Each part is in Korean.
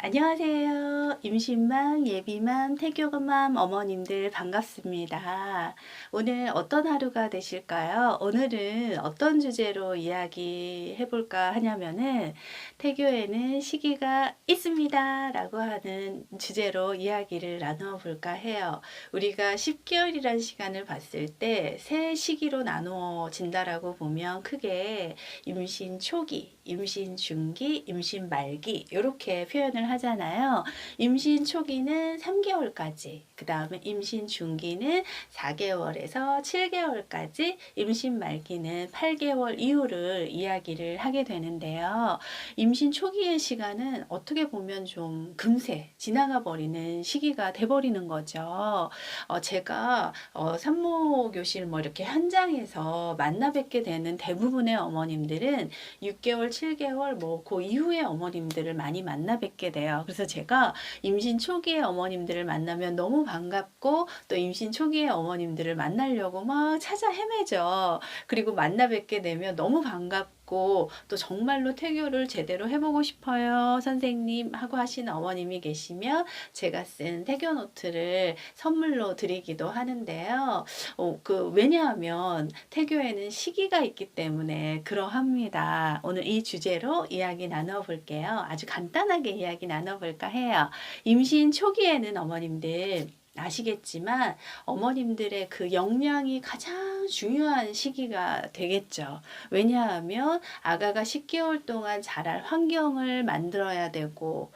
안녕하세요. 임신맘, 예비맘, 태교맘 어머님들 반갑습니다. 오늘 어떤 하루가 되실까요? 오늘은 어떤 주제로 이야기 해 볼까 하냐면은 태교에는 시기가 있습니다. 라고 하는 주제로 이야기를 나누어 볼까 해요. 우리가 10개월이라는 시간을 봤을 때 세 시기로 나누어진다라고 보면 크게 임신 초기, 임신 중기, 임신 말기 이렇게 표현을 하잖아요. 임신 초기는 3개월까지, 그 다음에 임신 중기는 4개월에서 7개월까지, 임신 말기는 8개월 이후를 이야기를 하게 되는데요. 임신 초기의 시간은 어떻게 보면 좀 금세 지나가 버리는 시기가 돼버리는 거죠. 어, 제가 어, 산모 교실 뭐 이렇게 현장에서 만나 뵙게 되는 대부분의 어머님들은 6개월, 7개월 뭐 그 이후의 어머님들을 많이 만나 뵙게 돼요. 그래서 제가 임신 초기의 어머님들을 만나면 너무 반갑고 또 임신 초기의 어머님들을 만나려고 막 찾아 헤매죠. 그리고 만나 뵙게 되면 너무 반갑고 또 정말로 태교를 제대로 해보고 싶어요. 선생님 하고 하시는 어머님이 계시면 제가 쓴 태교 노트를 선물로 드리기도 하는데요. 어, 그 왜냐하면 태교에는 시기가 있기 때문에 그러합니다. 오늘 이 주제로 이야기 나눠 볼게요. 아주 간단하게 이야기 나눠 볼까 해요. 임신 초기에는 어머님들 아시겠지만 어머님들의 그 영양이 가장 중요한 시기가 되겠죠. 왜냐하면 아가가 10개월 동안 자랄 환경을 만들어야 되고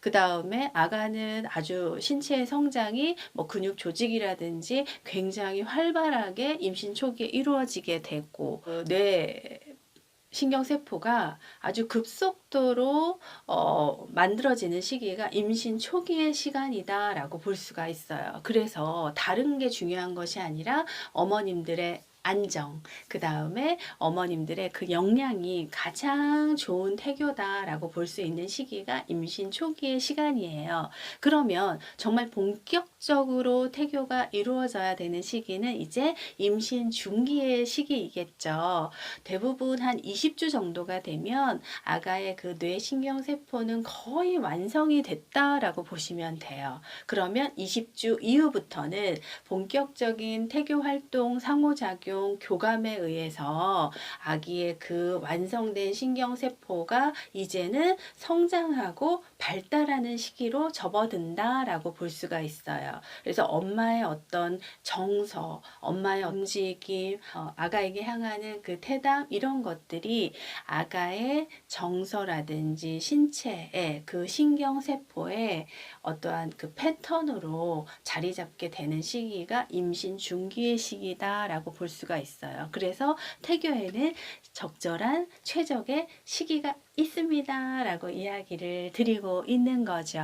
그 다음에 아가는 아주 신체의 성장이 뭐 근육 조직이라든지 굉장히 활발하게 임신 초기에 이루어지게 되고 그뇌 신경세포가 아주 급속도로 어, 만들어지는 시기가 임신 초기의 시간이다라고 볼 수가 있어요. 그래서 다른 게 중요한 것이 아니라 어머님들의 안정, 그 다음에 어머님들의 그 영양이 가장 좋은 태교다라고 볼 수 있는 시기가 임신 초기의 시간이에요. 그러면 정말 본격적으로 태교가 이루어져야 되는 시기는 이제 임신 중기의 시기이겠죠. 대부분 한 20주 정도가 되면 아가의 그 뇌신경세포는 거의 완성이 됐다라고 보시면 돼요. 그러면 20주 이후부터는 본격적인 태교 활동 상호작용 작용, 교감에 의해서 아기의 그 완성된 신경세포가 이제는 성장하고 발달하는 시기로 접어든다라고 볼 수가 있어요. 그래서 엄마의 어떤 정서, 엄마의 움직임, 어, 아가에게 향하는 그 태담 이런 것들이 아가의 정서라든지 신체의 그 신경세포의 어떠한 그 패턴으로 자리 잡게 되는 시기가 임신 중기의 시기다라고 볼수 가 있어요. 그래서 태교에는 적절한 최적의 시기가 있습니다. 라고 이야기를 드리고 있는 거죠.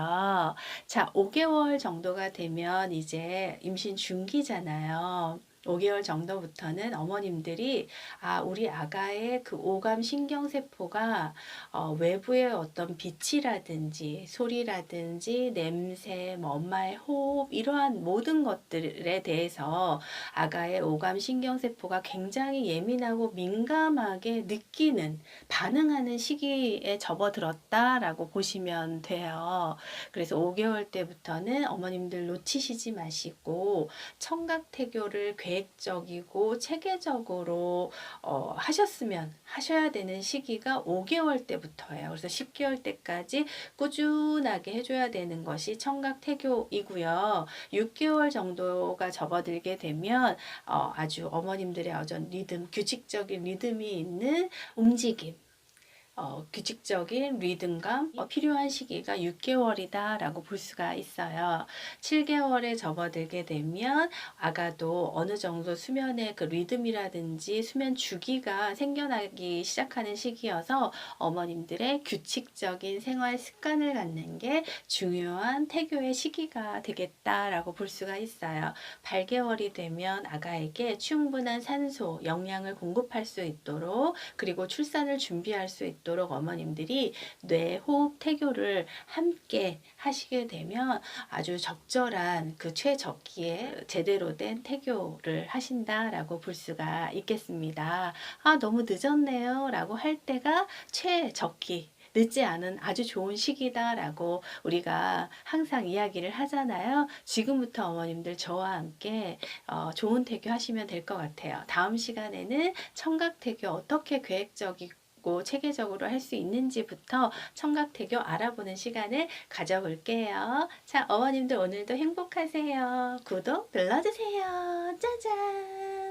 자, 5개월 정도가 되면 이제 임신 중기잖아요. 5개월 정도부터는 어머님들이 아 우리 아가의 그 오감 신경세포가 어, 외부의 어떤 빛이라든지 소리라든지 냄새, 뭐 엄마의 호흡 이러한 모든 것들에 대해서 아가의 오감 신경세포가 굉장히 예민하고 민감하게 느끼는 반응하는 시기에 접어들었다라고 보시면 돼요. 그래서 5개월 때부터는 어머님들 놓치시지 마시고 청각태교를 계획적이고 체계적으로 어, 하셨으면 하셔야 되는 시기가 5개월 때부터예요. 그래서 10개월 때까지 꾸준하게 해줘야 되는 것이 청각태교이고요. 6개월 정도가 접어들게 되면 어, 아주 어머님들의 어전 리듬, 규칙적인 리듬이 있는 움직임, 어, 규칙적인 리듬감 어, 필요한 시기가 6개월이다 라고 볼 수가 있어요. 7개월에 접어들게 되면 아가도 어느 정도 수면의 그 리듬이라든지 수면 주기가 생겨나기 시작하는 시기여서 어머님들의 규칙적인 생활 습관을 갖는 게 중요한 태교의 시기가 되겠다라고 볼 수가 있어요. 8개월이 되면 아가에게 충분한 산소, 영양을 공급할 수 있도록 그리고 출산을 준비할 수 있도록 있도록 어머님들이 뇌 호흡 태교를 함께 하시게 되면 아주 적절한 그 최적기에 제대로 된 태교를 하신다라고 볼 수가 있겠습니다. 아, 너무 늦었네요. 라고 할 때가 최적기. 늦지 않은 아주 좋은 시기다라고 우리가 항상 이야기를 하잖아요. 지금부터 어머님들 저와 함께 어, 좋은 태교 하시면 될 것 같아요. 다음 시간에는 청각 태교 어떻게 계획적이 고 체계적으로 할 수 있는지부터 청각태교 알아보는 시간을 가져볼게요. 자, 어머님들 오늘도 행복하세요. 구독 눌러주세요. 짜잔!